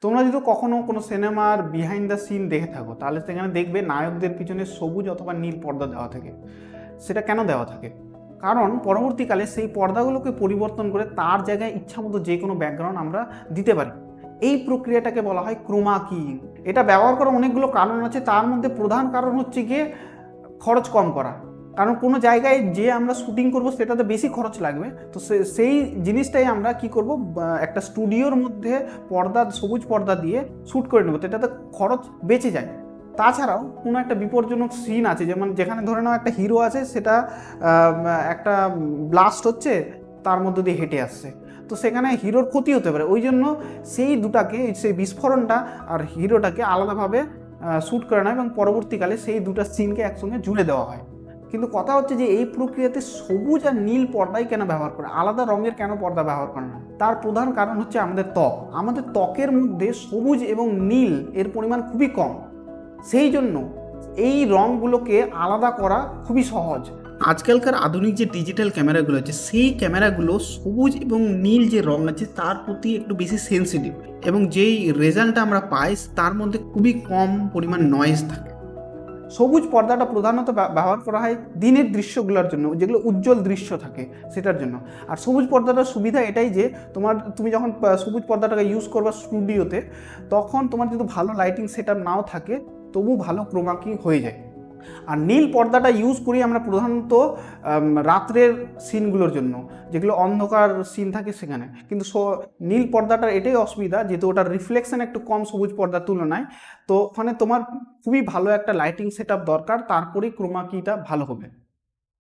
তোমরা যদি কখনো কোনো সিনেমার বিহাইন্ড দ্য সিন দেখে থাকো, তাহলে সেখানে দেখবে নায়কদের পিছনে সবুজ অথবা নীল পর্দা দেওয়া থাকে। সেটা কেন দেওয়া থাকে? কারণ পরবর্তীকালে সেই পর্দাগুলোকে পরিবর্তন করে তার জায়গায় ইচ্ছামতো যে কোনো ব্যাকগ্রাউন্ড আমরা দিতে পারি। এই প্রক্রিয়াটাকে বলা হয় ক্রোমা কি? এটা ব্যবহার করার অনেকগুলো কারণ আছে। তার মধ্যে প্রধান কারণ হচ্ছে গিয়ে খরচ কম করা। কারণ কোনো জায়গায় যে আমরা শুটিং করব সেটাতে বেশি খরচ লাগবে। তো সেই জিনিসটাই আমরা কি করব একটা স্টুডিওর মধ্যে পর্দা, সবুজ পর্দা দিয়ে শ্যুট করে নেব এটাতে খরচ বেঁচে যায়। তাছাড়াও কোনো একটা বিপজ্জনক সিন আছে, যেমন যেখানে ধরে নাও একটা হিরো আছে, সেটা একটা ব্লাস্ট হচ্ছে, তার মধ্যে দিয়ে হেঁটে আসছে। তো সেখানে হিরোর ক্ষতি হতে পারে। ওই জন্য সেই দুটাকে, সেই বিস্ফোরণটা আর হিরোটাকে আলাদাভাবে শ্যুট করে নেয় এবং পরবর্তীকালে সেই দুটা সিনকে একসঙ্গে জুড়ে দেওয়া হয়। কিন্তু কথা হচ্ছে যে এই প্রক্রিয়াতে সবুজ আর নীল পর্দাই কেন ব্যবহার করে? আলাদা রঙের কেন পর্দা ব্যবহার করে না? তার প্রধান কারণ হচ্ছে আমাদের ত্বক। আমাদের ত্বকের মধ্যে সবুজ এবং নীল এর পরিমাণ খুবই কম। সেই জন্য এই রঙগুলোকে আলাদা করা খুবই সহজ। আজকালকার আধুনিক যে ডিজিটাল ক্যামেরাগুলো আছে, সেই ক্যামেরাগুলো সবুজ এবং নীল যে রং আছে, তার প্রতি একটু বেশি সেন্সিটিভ এবং যেই রেজাল্টটা আমরা পাই, তার মধ্যে খুবই কম পরিমাণ নয়েজ থাকে। সবুজ পর্দাটা প্রধানত ব্যবহার করা হয় দিনের দৃশ্যগুলোর জন্য, যেগুলো উজ্জ্বল দৃশ্য থাকে সেটার জন্য। আর সবুজ পর্দাটার সুবিধা এটাই যে, তোমার, তুমি যখন সবুজ পর্দাটাকে ইউজ করবা স্টুডিওতে তখন তোমার যদি ভালো লাইটিং সেট নাও থাকে, তবু ভালো ক্রোমাকি হয়ে যায়। আর নীল পর্দাটা ইউজ করি আমরা প্রধানত রাত্রের সিনগুলোর জন্য, যেগুলো অন্ধকার সিন থাকে সেখানে। কিন্তু নীল পর্দাটার এটাই অসুবিধা, যেহেতু ওটার রিফ্লেকশন একটু কম সবুজ পর্দার তুলনায়, তো ওখানে তোমার খুবই ভালো একটা লাইটিং সেট দরকার, তারপরেই ক্রোমাকিটা ভালো হবে।